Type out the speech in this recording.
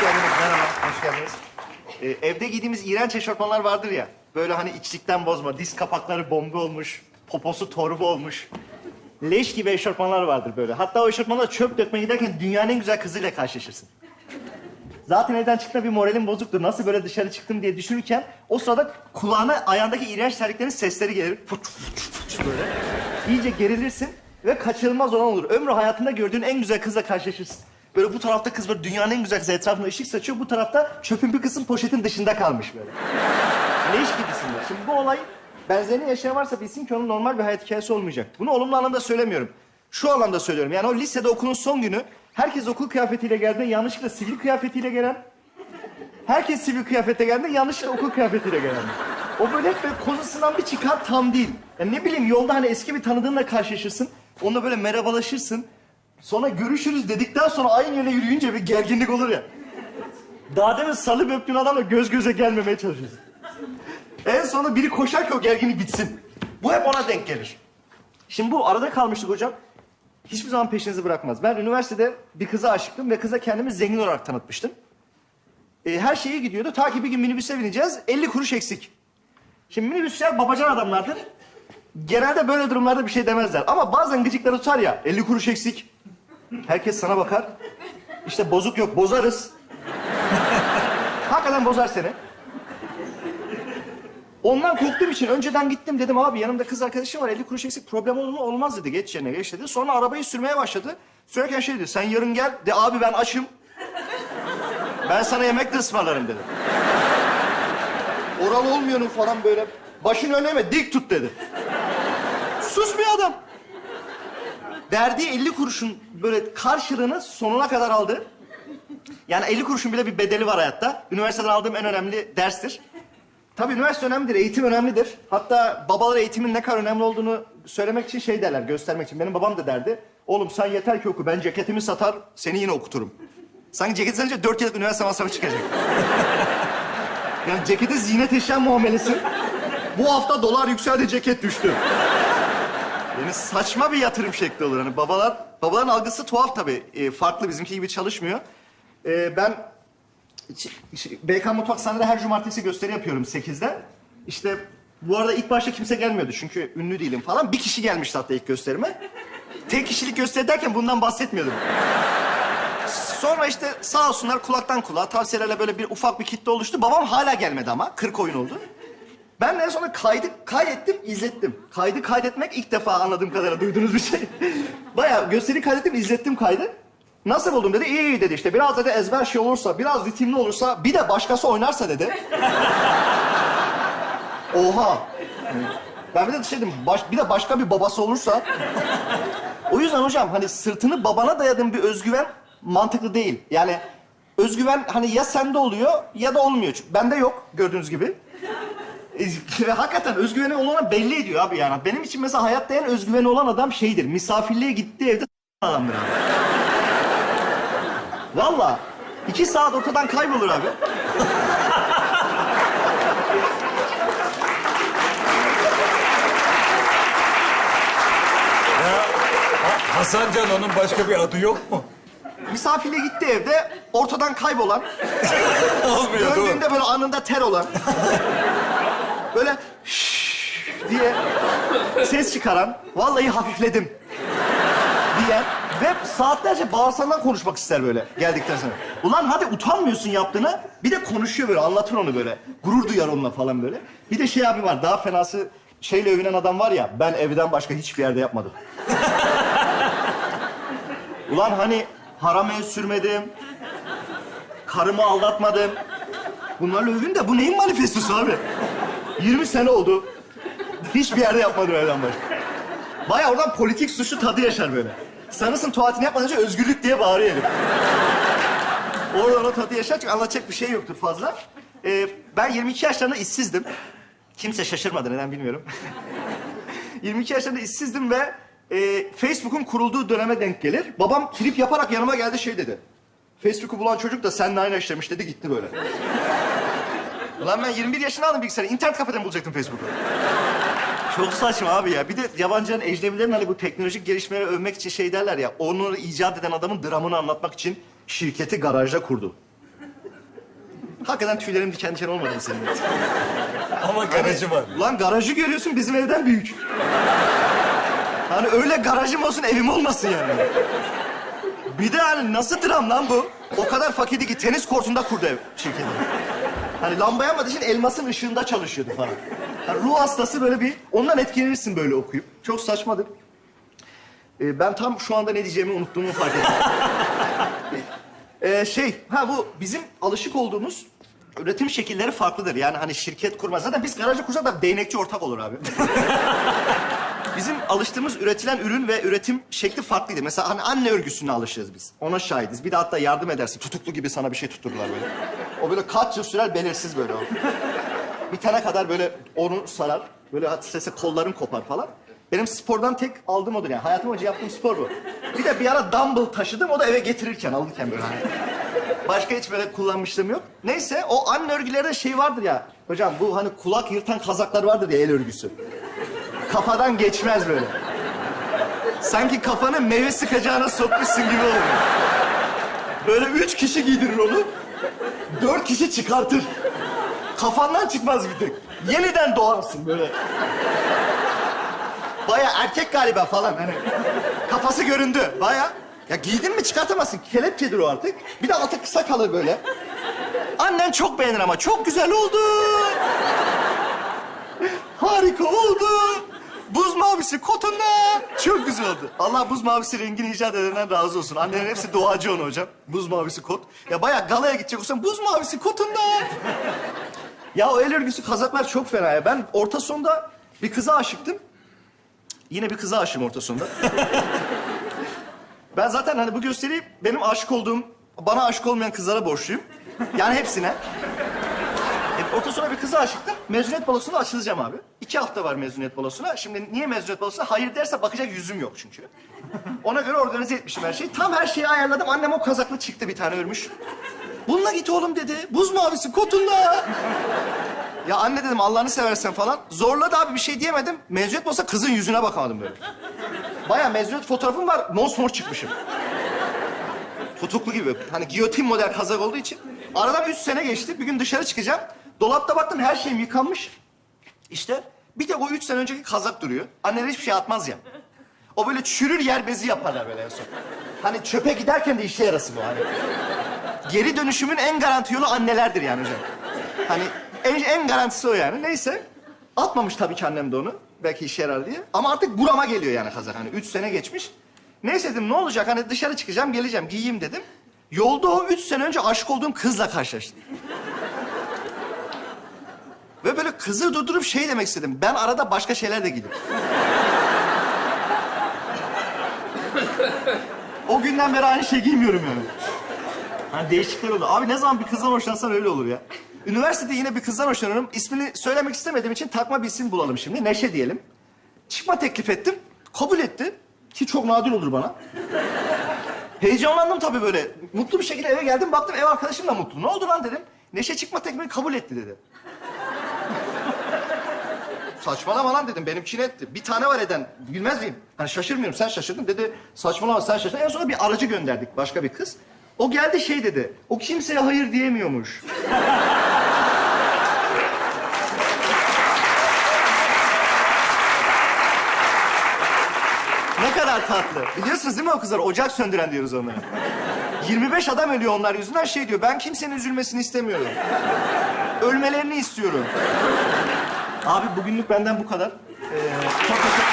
Geldiniz, merhaba. Hoş geldiniz. Ee, evde giydiğimiz iğrenç eşofmanlar vardır ya. Böyle hani içlikten bozma, diz kapakları bomba olmuş, poposu torba olmuş. Leş gibi eşofmanlar vardır böyle. Hatta o eşofmanlara çöp dökmeye giderken dünyanın en güzel kızıyla karşılaşırsın. Zaten evden çıktığında bir moralim bozuktur. Nasıl böyle dışarı çıktım diye düşünürken o sırada kulağına ayağındaki iğrenç terliklerin sesleri gelir. Fıç fıç fıç böyle. İyice gerilirsin ve kaçınılmaz olan olur. Ömrü hayatında gördüğün en güzel kızla karşılaşırsın. Böyle bu tarafta kız böyle dünyanın en güzel kızı etrafına ışık saçıyor. Bu tarafta çöpün bir kısım poşetin dışında kalmış böyle. Leş gibisin de. Şimdi bu olay benzerini yaşayan varsa bilsin ki onun normal bir hayat hikayesi olmayacak. Bunu olumlu anlamda söylemiyorum. Şu anlamda söylüyorum. Yani o lisede okulun son günü herkes okul kıyafetiyle geldiğinde yanlışlıkla sivil kıyafetiyle gelen Herkes sivil kıyafette geldi, yanlışlıkla okul kıyafetiyle gelen. O böyle hep böyle kozasından bir çıkar tam değil. Yani ne bileyim yolda hani eski bir tanıdığınla karşılaşırsın. Onunla böyle merhabalaşırsın. Sonra görüşürüz dedikten sonra aynı yöne yürüyünce bir gerginlik olur ya. Daha demin salı öptüğün adamla göz göze gelmemeye çalışıyorsun. En sonunda biri koşar ki o gerginlik bitsin. Bu hep ona denk gelir. Şimdi bu arada kalmıştık hocam. Hiçbir zaman peşinizi bırakmaz. Ben üniversitede bir kıza aşıktım ve kıza kendimi zengin olarak tanıtmıştım. E, her şey iyi gidiyordu. Ta ki bir gün minibüse bineceğiz. 50 kuruş eksik. Şimdi minibüsçüler babacan adamlardır. Genelde böyle durumlarda bir şey demezler. Ama bazen gıcıkları tutar ya. 50 kuruş eksik. Herkes sana bakar. İşte bozuk yok, bozarız. Hakikaten bozar seni. Ondan korktuğum için önceden gittim dedim abi yanımda kız arkadaşım var 50 kuruş eksik problem olur mu? Olmaz dedi geç yerine geç dedi. Sonra arabayı sürmeye başladı. Sürerken şey dedi sen yarın gel de abi ben açım. Ben sana yemek de ısmarlarım dedim. Oral olmuyorsun falan böyle. Başını öne eğme, dik tut dedi. Susmuyor adam. Verdiği 50 kuruşun böyle karşılığını sonuna kadar aldı. Yani 50 kuruşun bile bir bedeli var hayatta. Üniversiteden aldığım en önemli derstir. Tabii üniversite önemlidir, eğitim önemlidir. Hatta babalar eğitimin ne kadar önemli olduğunu söylemek için şey derler, göstermek için. Benim babam da derdi. Oğlum sen yeter ki oku, ben ceketimi satar, seni yine okuturum. Sanki ceket satınca dört yıllık üniversite masrafı çıkacak. yani cekete ziynet eşya muamelesi. Bu hafta dolar yükseldi, ceket düştü. Yani saçma bir yatırım şekli olur. Hani babalar, babaların algısı tuhaf tabii. Ee, farklı, bizimki gibi çalışmıyor. Ee, ben Ç- BK Mutfak sahnede her cumartesi gösteri yapıyorum 8'de. İşte bu arada ilk başta kimse gelmiyordu çünkü ünlü değilim falan. Bir kişi gelmişti hatta ilk gösterime. Tek kişilik gösteri derken bundan bahsetmiyordum. Sonra işte sağ olsunlar kulaktan kulağa tavsiyelerle böyle bir ufak bir kitle oluştu. Babam hala gelmedi ama 40 oyun oldu. Ben en sonunda kaydı kaydettim, izlettim. Kaydı kaydetmek ilk defa anladığım kadarıyla duyduğunuz bir şey. Bayağı gösteri kaydettim, izlettim kaydı. Nasıl buldum dedi. İyi iyi dedi işte. Biraz dedi ezber şey olursa, biraz ritimli olursa, bir de başkası oynarsa dedi. Oha. Ben bir de şey dedim, baş, bir de başka bir babası olursa. O yüzden hocam hani sırtını babana dayadığın bir özgüven mantıklı değil. Yani özgüven hani ya sende oluyor ya da olmuyor. Çünkü bende yok gördüğünüz gibi. E, hakikaten özgüveni olana belli ediyor abi yani. Benim için mesela hayatta en özgüveni olan adam şeydir. Misafirliğe gittiği evde adamdır abi. Valla. iki saat ortadan kaybolur abi. Hasan Can onun başka bir adı yok mu? Misafirliğe gittiği evde ortadan kaybolan, Olmuyor döndüğünde böyle anında ter olan, böyle şşş diye ses çıkaran, vallahi hafifledim diye ve saatlerce bağırsağından konuşmak ister böyle geldikten sonra. Ulan hadi utanmıyorsun yaptığını, bir de konuşuyor böyle, anlatır onu böyle. Gurur duyar onunla falan böyle. Bir de şey abi var, daha fenası şeyle övünen adam var ya, ben evden başka hiçbir yerde yapmadım. Ulan hani haram el sürmedim, karımı aldatmadım. Bunlarla övün de bu neyin manifestosu abi? 20 sene oldu. Hiçbir yerde yapmadım evden başka. Baya oradan politik suçlu tadı yaşar böyle. Sanırsın tuvaletini yapmadan önce özgürlük diye bağırıyor. Oradan o tadı yaşar çünkü anlatacak bir şey yoktur fazla. Ee, ben 22 yaşlarında işsizdim. Kimse şaşırmadı neden bilmiyorum. 22 yaşlarında işsizdim ve e, Facebook'un kurulduğu döneme denk gelir. Babam trip yaparak yanıma geldi şey dedi. Facebook'u bulan çocuk da seninle aynı işlemiş dedi gitti böyle. Ulan ben 21 yaşında aldım bilgisayarı. İnternet kafeden bulacaktım Facebook'u. Çok saçma abi ya. Bir de yabancıların, ecnebilerin hani bu teknolojik gelişmeleri övmek için şey derler ya. Onu icat eden adamın dramını anlatmak için şirketi garajda kurdu. Hakikaten tüylerim diken diken olmadı mı senin? Ama garajı var. Ulan garajı görüyorsun bizim evden büyük. Hani öyle garajım olsun evim olmasın yani. Bir de hani nasıl dram lan bu? O kadar fakirdi ki tenis kortunda kurdu ev şirketi. Hani lamba yanmadığı için elmasın ışığında çalışıyordu falan. Hani ruh hastası böyle bir... Ondan etkilenirsin böyle okuyup. Çok saçmadır. Ee, ben tam şu anda ne diyeceğimi unuttuğumu fark ettim. Ee, şey, ha bu bizim alışık olduğumuz üretim şekilleri farklıdır. Yani hani şirket kurma. Zaten biz garajı kursak da değnekçi ortak olur abi. bizim alıştığımız üretilen ürün ve üretim şekli farklıydı. Mesela hani anne örgüsüne alışırız biz. Ona şahidiz. Bir de hatta yardım edersin. Tutuklu gibi sana bir şey tuttururlar böyle. O böyle kaç yıl sürer belirsiz böyle o. Bir tane kadar böyle onu sarar. Böyle sese kollarım kopar falan. Benim spordan tek aldığım odur yani. Hayatım boyunca yaptığım spor bu. Bir de bir ara dumbbell taşıdım. O da eve getirirken, alırken böyle hani. Başka hiç böyle kullanmışlığım yok. Neyse o anne örgülerde şey vardır ya. Hocam bu hani kulak yırtan kazaklar vardır ya el örgüsü. Kafadan geçmez böyle. Sanki kafanı meyve sıkacağına sokmuşsun gibi olur. Böyle üç kişi giydirir onu. Dört kişi çıkartır. Kafandan çıkmaz bir tek. Yeniden doğarsın böyle. Baya erkek galiba falan hani. Kafası göründü. Baya. Ya giydin mi çıkartamazsın. Kelepçedir o artık. Bir de altı kısa kalır böyle. Annen çok beğenir ama çok güzel oldu. Harika oldu. Mavisi kotunla. Çok güzel oldu. Allah buz mavisi rengini icat edenden razı olsun. Annelerin hepsi doğacı onu hocam. Buz mavisi kot. Ya bayağı galaya gidecek olsan buz mavisi kotunla. Ya o el örgüsü kazaklar çok fena ya. Ben orta sonda bir kıza aşıktım. Yine bir kıza aşığım orta sonda. ben zaten hani bu gösteriyi benim aşık olduğum, bana aşık olmayan kızlara borçluyum. Yani hepsine. E, orta sona bir kıza aşıktım. Mezuniyet balosuna açılacağım abi. İki hafta var mezuniyet balosuna. Şimdi niye mezuniyet balosuna? Hayır derse bakacak yüzüm yok çünkü. Ona göre organize etmişim her şeyi. Tam her şeyi ayarladım. Annem o kazaklı çıktı bir tane örmüş. Bununla git oğlum dedi. Buz mavisi kotunla. Ya anne dedim Allah'ını seversen falan. Zorladı abi bir şey diyemedim. Mezuniyet olsa kızın yüzüne bakamadım böyle. Bayağı mezuniyet fotoğrafım var. Mosmor çıkmışım. Tutuklu gibi. Hani giyotin model kazak olduğu için. Aradan üç sene geçti. Bir gün dışarı çıkacağım. Dolapta baktım her şeyim yıkanmış. İşte bir tek o üç sene önceki kazak duruyor. Anneler hiçbir şey atmaz ya. O böyle çürür yer bezi yaparlar böyle en son. Hani çöpe giderken de işe yarası bu hani. Geri dönüşümün en garanti yolu annelerdir yani hocam. Hani en, en garantisi o yani. Neyse. Atmamış tabii ki annem de onu. Belki işe yarar diye. Ama artık burama geliyor yani kazak. Hani üç sene geçmiş. Neyse dedim ne olacak hani dışarı çıkacağım geleceğim giyeyim dedim. Yolda o üç sene önce aşık olduğum kızla karşılaştım. Ve böyle kızı durdurup şey demek istedim. Ben arada başka şeyler de giydim. o günden beri aynı şey giymiyorum yani. Hani değişiklikler oldu. Abi ne zaman bir kızdan hoşlansan öyle olur ya. Üniversitede yine bir kızdan hoşlanıyorum. İsmini söylemek istemediğim için takma bir isim bulalım şimdi. Neşe diyelim. Çıkma teklif ettim. Kabul etti. Ki çok nadir olur bana. Heyecanlandım tabii böyle. Mutlu bir şekilde eve geldim. Baktım ev arkadaşım da mutlu. Ne oldu lan dedim. Neşe çıkma teklifi kabul etti dedi. Saçmalama lan dedim. Benimkini etti. Bir tane var eden. Bilmez miyim? Hani şaşırmıyorum. Sen şaşırdın. Dedi saçmalama sen şaşırdın. En sonra bir aracı gönderdik. Başka bir kız. O geldi şey dedi. O kimseye hayır diyemiyormuş. ne kadar tatlı. Biliyorsunuz değil mi o kızlar? Ocak söndüren diyoruz onlara. 25 adam ölüyor onlar yüzünden şey diyor. Ben kimsenin üzülmesini istemiyorum. Ölmelerini istiyorum. Abi bugünlük benden bu kadar. Ee, çok teşekkür.